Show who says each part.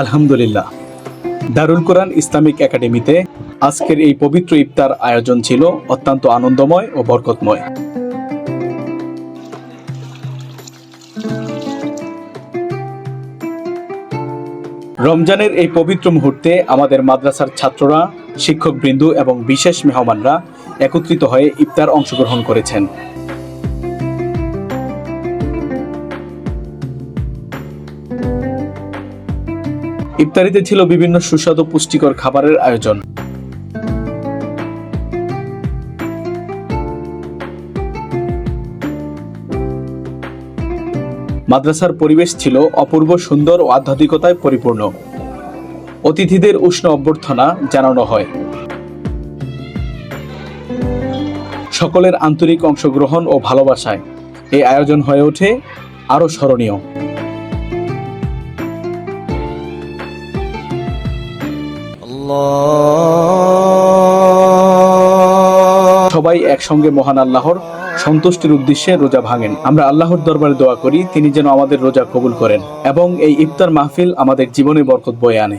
Speaker 1: আলহামদুলিল্লাহ। দারুল কোরআন ইসলামিক একাডেমিতে আজকের এই পবিত্র ইফতার আয়োজন ছিল অত্যন্ত আনন্দময় ও বরকতময়। রমজানের এই পবিত্র মুহূর্তে আমাদের মাদ্রাসার ছাত্ররা, শিক্ষকবৃন্দ এবং বিশেষ মেহমানরা একত্রিত হয়ে ইফতার অংশগ্রহণ করেছেন। ইফতারিতে ছিল বিভিন্ন সুস্বাদু পুষ্টিকর খাবারের আয়োজন। মাদ্রাসার পরিবেশ ছিল অপূর্ব সুন্দর ও আধ্যাত্মিকতায় পরিপূর্ণ। অতিথিদের উষ্ণ অভ্যর্থনা জানানো হয়। সকলের আন্তরিক অংশগ্রহণ ও ভালোবাসায় এই আয়োজন হয়ে ওঠে আরও স্মরণীয়। সবাই একসঙ্গে মহান আল্লাহর সন্তুষ্টির উদ্দেশ্যে রোজা ভাঙেন। আমরা আল্লাহর দরবারে দোয়া করি তিনি যেন আমাদের রোজা কবুল করেন এবং এই ইফতার মাহফিল আমাদের জীবনে বরকত বয়ে আনে।